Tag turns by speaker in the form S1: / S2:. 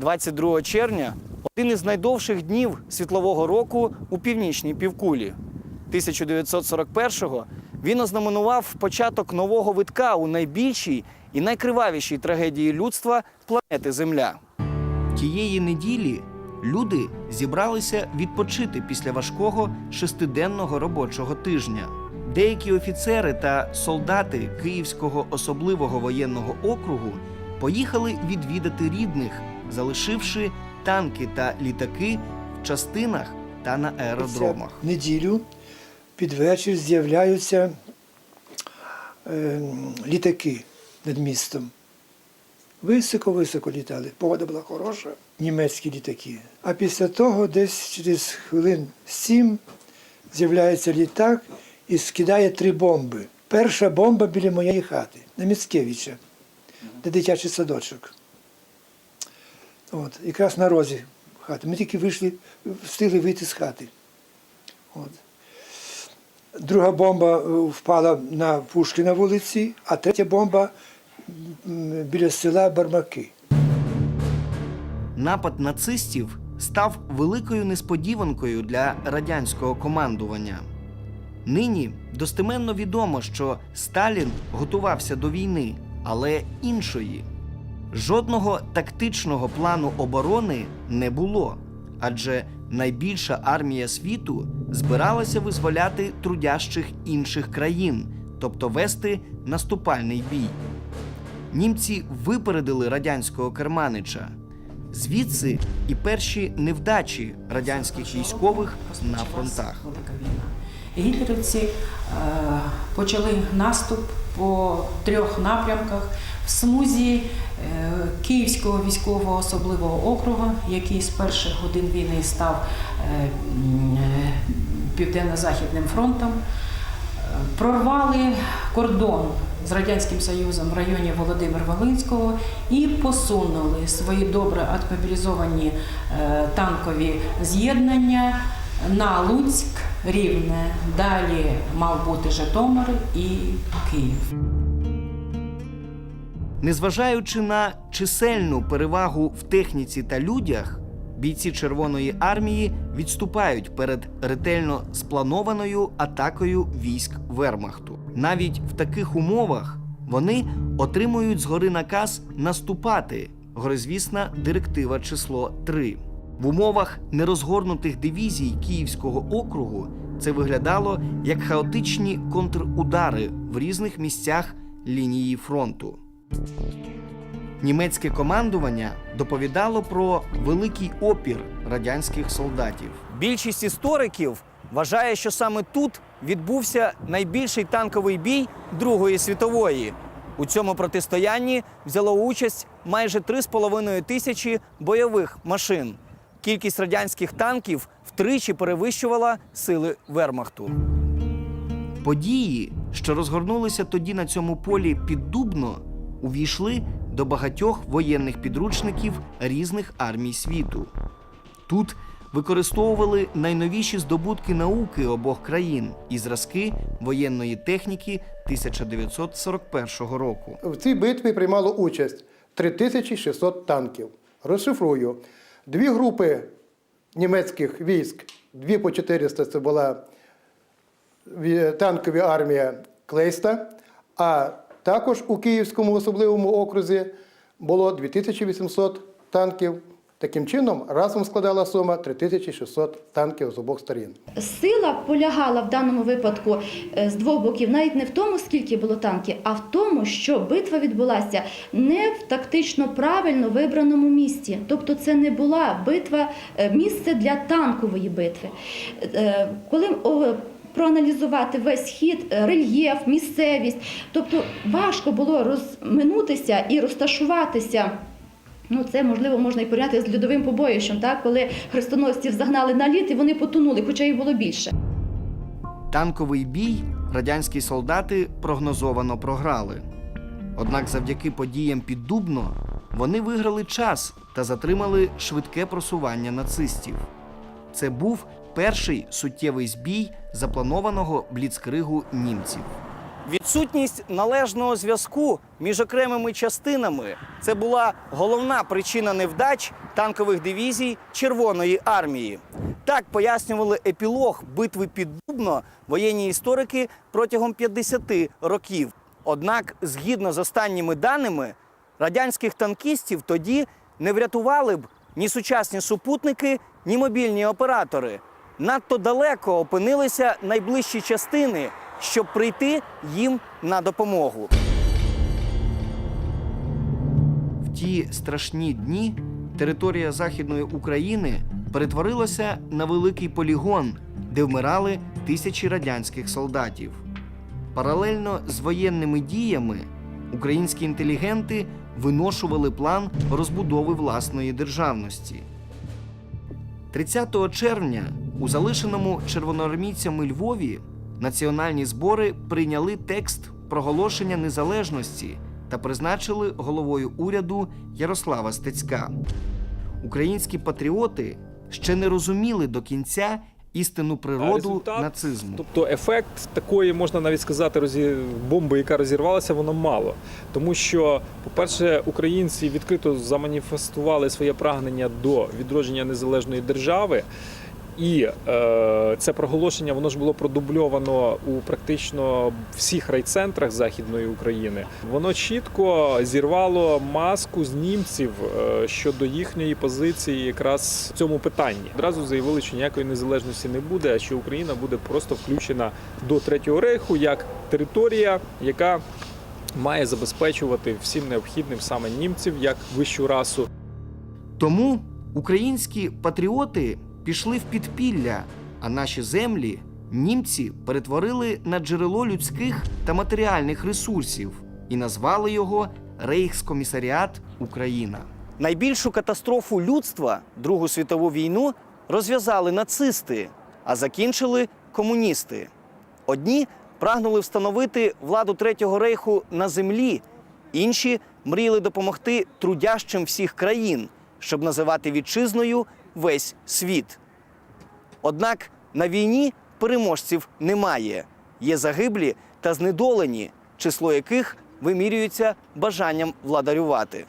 S1: 22 червня один із найдовших днів світлового року у північній півкулі. 1941-го він ознаменував початок нового витка у найбільшій і найкривавішій трагедії людства планети Земля.
S2: Тієї неділі люди зібралися відпочити після важкого шестиденного робочого тижня. Деякі офіцери та солдати Київського особливого воєнного округу поїхали відвідати рідних, залишивши танки та літаки в частинах та на аеродромах.
S3: В неділю під вечір з'являються е, літаки над містом. Високо-високо літали. Погода була хороша, німецькі літаки. А після того, десь через хвилин сім, з'являється літак і скидає три бомби. Перша бомба біля моєї хати на Міцкевича, де дитячий садочок. От, якраз на розі хати. Ми тільки вийшли, встигли вийти з хати. От. Друга бомба е, впала на Пушкіна вулиці, а третя бомба біля села Бармаки.
S2: Напад нацистів став великою несподіванкою для радянського командування. Нині достеменно відомо, що Сталін готувався до війни, але іншої. Жодного тактичного плану оборони не було, адже найбільша армія світу збиралася визволяти трудящих інших країн, тобто вести наступальний бій. Німці випередили радянського керманича. Звідси і перші невдачі радянських військових на фронтах.
S4: Гітлерівці е, почали наступ по трьох напрямках в смузі е, Київського військового особливого округу, який з перших годин війни став е, е, південно-західним фронтом. Прорвали кордон з Радянським Союзом в районі Володимир Волинського і посунули свої добре атмобілізовані е, танкові з'єднання на Луцьк, Рівне. Далі мав бути Житомир і Київ.
S2: Незважаючи на чисельну перевагу в техніці та людях, бійці Червоної армії відступають перед ретельно спланованою атакою військ Вермахту. Навіть в таких умовах вони отримують згори наказ наступати. Горизвісна директива число 3. В умовах нерозгорнутих дивізій Київського округу це виглядало як хаотичні контрудари в різних місцях лінії фронту. Німецьке командування доповідало про великий опір радянських солдатів.
S1: Більшість істориків вважає, що саме тут відбувся найбільший танковий бій Другої світової. У цьому протистоянні взяло участь майже 3,5 тисячі бойових машин. Кількість радянських танків втричі перевищувала сили Вермахту.
S2: Події, що розгорнулися тоді на цьому полі під Дубно, увійшли до багатьох воєнних підручників різних армій світу. Тут використовували найновіші здобутки науки обох країн і зразки воєнної техніки 1941 року.
S5: В цій битві приймало участь 3600 танків. Розшифрую. Дві групи німецьких військ, дві по 400 це була танкові танкова армія Клейста, а також у Київському особливому окрузі було 2800 танків. Таким чином, разом складала сума 3600 танків з обох сторін.
S6: Сила полягала в даному випадку е, з двох боків навіть не в тому, скільки було танків, а в тому, що битва відбулася не в тактично правильно вибраному місці. Тобто це не була битва, е, місце для танкової битви. Е, Коли проаналізувати весь хід, рельєф, місцевість, тобто важко було розминутися і розташуватися. Ну, це можливо можна і порівняти з льодовим побоїщем, так? коли хрестоносців загнали на лід і вони потонули, хоча їх було більше.
S2: Танковий бій радянські солдати прогнозовано програли. Однак завдяки подіям під Дубно вони виграли час та затримали швидке просування нацистів. Це був перший суттєвий збій запланованого бліцкригу німців.
S1: Відсутність належного зв'язку між окремими частинами це була головна причина невдач танкових дивізій Червоної армії. Так пояснювали епілог битви під Дубно воєнні історики протягом 50 років. Однак, згідно з останніми даними, радянських танкістів тоді не врятували б ні сучасні супутники, ні мобільні оператори. Надто далеко опинилися найближчі частини, щоб прийти їм на допомогу.
S2: В ті страшні дні територія Західної України перетворилася на великий полігон, де вмирали тисячі радянських солдатів. Паралельно з воєнними діями українські інтелігенти виношували план розбудови власної державності. 30 червня у залишеному червоноармійцями Львові національні збори прийняли текст проголошення незалежності та призначили головою уряду Ярослава Стецька. Українські патріоти ще не розуміли до кінця істинну природу
S7: результат,
S2: нацизму.
S7: Тобто ефект такої, можна навіть сказати, розі... бомби, яка розірвалася, воно мало. Тому що, по-перше, українці відкрито заманіфестували своє прагнення до відродження незалежної держави. І е, це проголошення воно ж було продубльовано у практично всіх райцентрах Західної України. Воно чітко зірвало маску з німців е, щодо їхньої позиції якраз в цьому питанні. Одразу заявили, що ніякої незалежності не буде, а що Україна буде просто включена до Третього рейху як територія, яка має забезпечувати всім необхідним саме німців як вищу расу.
S2: Тому українські патріоти пішли в підпілля, а наші землі німці перетворили на джерело людських та матеріальних ресурсів і назвали його Рейхскомісаріат Україна.
S1: Найбільшу катастрофу людства Другу світову війну розв'язали нацисти, а закінчили комуністи. Одні прагнули встановити владу Третього рейху на землі, інші мріяли допомогти трудящим всіх країн, щоб називати вітчизною весь світ. Однак на війні переможців немає. Є загиблі та знедолені, число яких вимірюється бажанням владарювати.